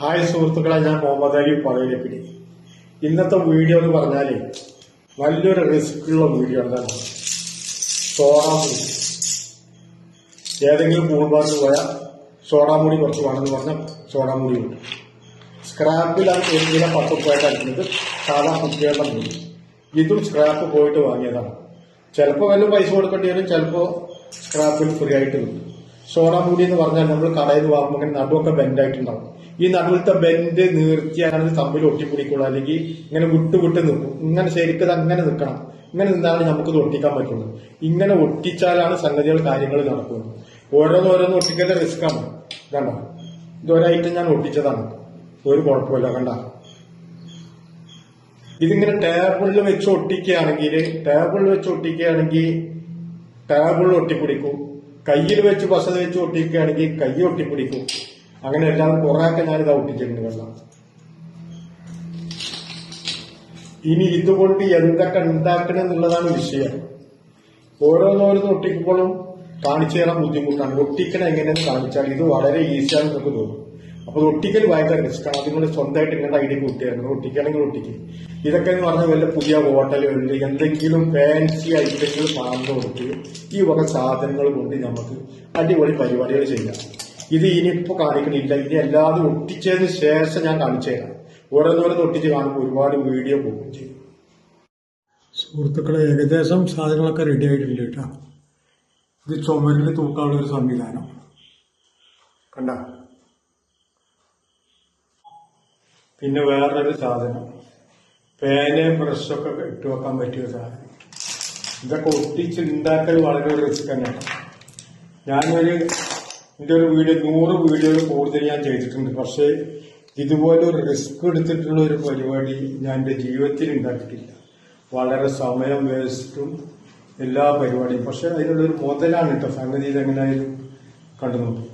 Hi സുഹൃത്തുക്കളെ ഞാൻ മുഹമ്മദ് അലി പഴയലപ്പിടി ഇന്നത്തെ വീഡിയോ എന്ന് പറഞ്ഞാൽ വലിയൊരു റിസ്ക് ഉള്ള വീഡിയോ എന്താണ് സോഡാമുടി ഏതെങ്കിലും കൂൾബാറിൽ പോയാൽ സോഡാമുടി കുറച്ച് വേണമെന്ന് പറഞ്ഞാൽ സോഡാമുടി ഉണ്ട്. സ്ക്രാപ്പിലാണ് ഒരു പത്ത് പോയിട്ട് അടിക്കുന്നത്. സാധാ കുട്ടികളുടെ മുടി. ഇതും സ്ക്രാപ്പ് പോയിട്ട് വാങ്ങിയതാണ്. ചിലപ്പോൾ വല്ല പൈസ കൊടുക്കേണ്ടി വരും ചിലപ്പോൾ സ്ക്രാപ്പിൽ ഫ്രീ ആയിട്ട് കിട്ടും. സോഡാ മുടി എന്ന് പറഞ്ഞാൽ നമ്മൾ കടയിൽ വാങ്ങുമ്പോൾ ഇങ്ങനെ നടുവൊക്കെ ബെൻഡായിട്ടുണ്ടാവും ഈ നടുവിലത്തെ ബെൻഡ് നീർത്തിയാണ് ഇത് തമ്മിൽ ഒട്ടിപ്പിടിക്കുള്ളൂ. അല്ലെങ്കിൽ ഇങ്ങനെ വിട്ട് വിട്ട് നിൽക്കും. ഇങ്ങനെ ശരിക്കും അങ്ങനെ നിൽക്കണം. ഇങ്ങനെ നിന്നാണ് നമുക്ക് ഇത് ഒട്ടിക്കാൻ പറ്റുള്ളൂ ഇങ്ങനെ ഒട്ടിച്ചാലാണ് സംഗതികൾ കാര്യങ്ങൾ നടക്കുന്നത്. ഓരോന്ന് ഓരോന്ന് ഒട്ടിക്കേണ്ട റിസ്ക് ആണ്. കണ്ട? ഇതൊരായിട്ട് ഞാൻ ഒട്ടിച്ചതാണ്. ഒരു കുഴപ്പമില്ല കണ്ട? ഇതിങ്ങനെ ടേബിളിൽ വെച്ച് ഒട്ടിക്കുകയാണെങ്കിൽ ടേബിളിൽ വെച്ച് ഒട്ടിക്കുകയാണെങ്കിൽ ടേബിളിൽ ഒട്ടിപ്പിടിക്കും. കയ്യിൽ വെച്ച് ബസത വെച്ച് ഒട്ടിക്കുകയാണെങ്കിൽ കൈ ഒട്ടിപ്പിടിക്കും. അങ്ങനെ എല്ലാം കുറേയൊക്കെ ഞാനിത് ഒട്ടിച്ചിട്ടുണ്ട് വെള്ളം. ഇനി ഇതുകൊണ്ട് എന്തൊക്കെ ഉണ്ടാക്കണം എന്നുള്ളതാണ് വിഷയം. ഓരോന്നോരോന്ന് ഒട്ടിക്കുമ്പോഴും കാണിച്ചു തരാൻ ബുദ്ധിമുട്ടാണ്. ഒട്ടിക്കണം എങ്ങനെയെന്ന് കാണിച്ചാൽ ഇത് വളരെ ഈസിയാണ് നമുക്ക് തോന്നും അപ്പൊ ഒട്ടിക്കൽ ഭയങ്കര റിസ്ക്കാണ് അതിനോട് സ്വന്തമായിട്ട് ഇങ്ങനത്തെ ഐഡിയ കൂട്ടിയായിരുന്നു. ഒട്ടിക്കുകയാണെങ്കിൽ ഒട്ടിക്ക് ഇതൊക്കെ എന്ന് പറഞ്ഞാൽ വല്ല പുതിയ ഹോട്ടലുകളിൽ എന്തെങ്കിലും ഫാൻസി ഐറ്റങ്ങൾ പറഞ്ഞു കൊടുത്ത് ഈ വക സാധനങ്ങൾ കൊണ്ട് നമുക്ക് അടിപൊളി പരിപാടികൾ ചെയ്യാം. ഇത് ഇനിയിപ്പോ കാണിക്കണില്ല. ഇനി എല്ലാതും ഒട്ടിച്ചതിന് ശേഷം ഞാൻ കാണിച്ചു തരാം ഓരോന്നോരോന്ന് ഒട്ടിച്ച് കാണുമ്പോൾ ഒരുപാട് വീഡിയോ പോകും ചെയ്യും. സുഹൃത്തുക്കളെ ഏകദേശം സാധനങ്ങളൊക്കെ റെഡി ആയിട്ടുണ്ട് കേട്ടോ. ഇത് ചുമരിൽ തൂക്കാനുള്ള ഒരു സംവിധാനം. കണ്ട? പിന്നെ വേറൊരു സാധനം. പേന ബ്രഷൊക്കെ ഇട്ട് വെക്കാൻ പറ്റിയ സാധനം. ഇതൊക്കെ ഒട്ടിച്ച് ഉണ്ടാക്കൽ വളരെ റിസ്ക് തന്നെയാണ് ഞാനൊരു എന്റെ ഒരു വീഡിയോ നൂറ് വീഡിയോയിൽ കൂടുതൽ ഞാൻ ചെയ്തിട്ടുണ്ട്. പക്ഷേ ഇതുപോലെ ഒരു റിസ്ക് എടുത്തിട്ടുള്ള ഒരു പരിപാടി ഞാൻ എന്റെ ജീവിതത്തിൽ ഉണ്ടാക്കിയിട്ടില്ല വളരെ സമയം വേസ്റ്റും എല്ലാ പരിപാടിയും. പക്ഷെ അതിനുള്ളൊരു മുതലാണ് കേട്ടോ സംഗതി ഇതെങ്ങനെയായാലും കണ്ടു നോക്കും.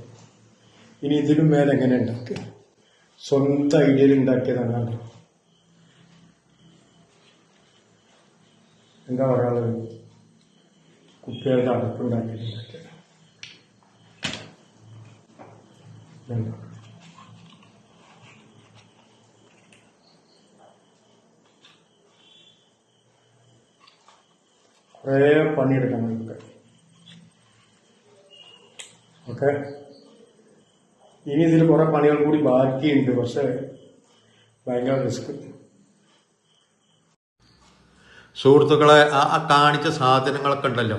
ഇനി ഇതിനും മേലെങ്ങനെ ഉണ്ടാക്കുക സ്വന്തം ഐഡിയയിൽ ഉണ്ടാക്കിയതാണ് എന്താ പറയാനുള്ളത്? കുട്ടികളുടെ അടപ്പുണ്ടാക്കിയിട്ടുണ്ടാക്കിയത് എന്താ? കുറേ പണിയെടുക്കണം നമുക്ക്. ഓക്കെ? ഇനി ഇതിൽ കുറെ പണികൾ കൂടി ബാക്കിയുണ്ട്. പക്ഷെ ഭയങ്കര റിസ്ക്. സുഹൃത്തുക്കളെ ആ കാണിച്ച സാധനങ്ങളൊക്കെ ഉണ്ടല്ലോ.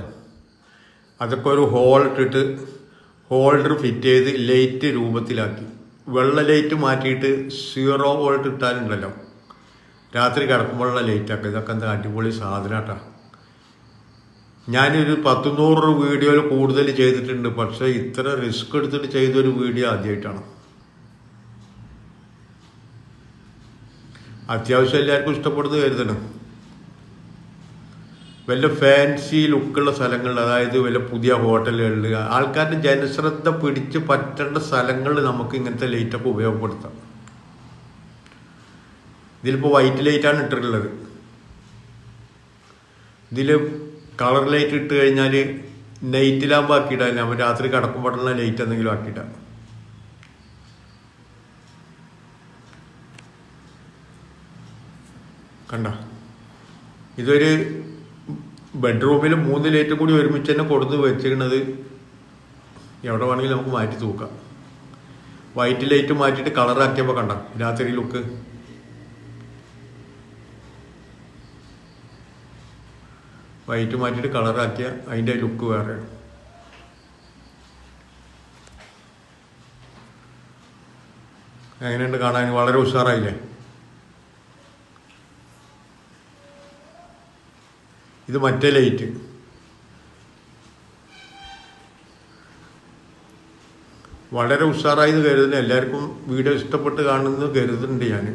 അതൊക്കെ ഒരു ഹോൾ ഇട്ടിട്ട് ഹോൾഡർ ഫിറ്റ് ചെയ്ത് ലൈറ്റ് രൂപത്തിലാക്കി. വെള്ള ലൈറ്റ് മാറ്റിയിട്ട് സീറോ വോൾട്ട് ഇട്ടാലുണ്ടല്ലോ. രാത്രി കിടക്കുമ്പോഴുള്ള ലൈറ്റാക്കുക ഇതൊക്കെ എന്താ അടിപൊളി സാധനം ഞാനൊരു പത്തുനൂറ് വീഡിയോയിൽ കൂടുതൽ ചെയ്തിട്ടുണ്ട്. പക്ഷേ ഇത്ര റിസ്ക് എടുത്തിട്ട് ചെയ്തൊരു വീഡിയോ ആദ്യമായിട്ടാണ് അത്യാവശ്യം എല്ലാവർക്കും ഇഷ്ടപ്പെടുന്നത് കരുതണം. വല്ല ഫാൻസി ലുക്കുള്ള സ്ഥലങ്ങൾ അതായത് വല്ല പുതിയ ഹോട്ടലുകളിൽ ആൾക്കാരുടെ ജനശ്രദ്ധ പിടിച്ച് പറ്റേണ്ട സ്ഥലങ്ങളിൽ നമുക്ക് ഇങ്ങനത്തെ ലൈറ്റൊക്കെ ഉപയോഗപ്പെടുത്താം. ഇതിലിപ്പോൾ വൈറ്റ് ലൈറ്റാണ് ഇട്ടിട്ടുള്ളത്. ഇതിൽ കളർ ലൈറ്റ് ഇട്ട് കഴിഞ്ഞാൽ നൈറ്റിലാകുമ്പോൾ ആക്കിയിടാൻ നമ്മൾ രാത്രി കിടക്കുമ്പോഴുള്ള ലൈറ്റ് എന്തെങ്കിലും ആക്കിയിടാം കണ്ട? ഇതൊരു ബെഡ്റൂമിൽ മൂന്ന് ലൈറ്റ് കൂടി ഒരുമിച്ച് തന്നെ കൊടുത്ത് വെച്ചിരിക്കുന്നത് എവിടെ വേണമെങ്കിലും നമുക്ക് മാറ്റി തൂക്കാം. വൈറ്റ് ലൈറ്റ് മാറ്റിയിട്ട് കളറാക്കിയപ്പോൾ കണ്ട? രാത്രി ലുക്ക് വൈറ്റ് മാറ്റിയിട്ട് കളറാക്കിയ അതിന്റെ ലുക്ക് വേറെ. എങ്ങനെയുണ്ട് കാണാൻ? വളരെ ഉഷാറായില്ലേ? ഇത് മറ്റേ ലൈറ്റ് വളരെ ഉഷാറായി കരുതുന്നു. എല്ലാവർക്കും വീഡിയോ ഇഷ്ടപ്പെട്ട് കാണുന്നു കരുതുന്നുണ്ട് ഞാൻ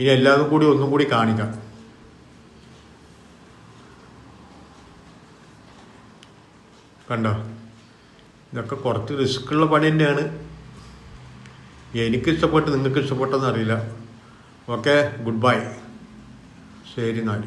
ഇനി എല്ലാതും കൂടി ഒന്നും കൂടി കാണിക്കാം. കണ്ടോ? ഇതൊക്കെ കുറച്ച് റിസ്ക്കുള്ള പണി തന്നെയാണ്. എനിക്ക് ഇഷ്ടപ്പെട്ട് നിങ്ങൾക്ക് ഇഷ്ടപ്പെട്ടെന്ന് അറിയില്ല. ഓക്കെ ഗുഡ് ബൈ ശരി എന്നാൽ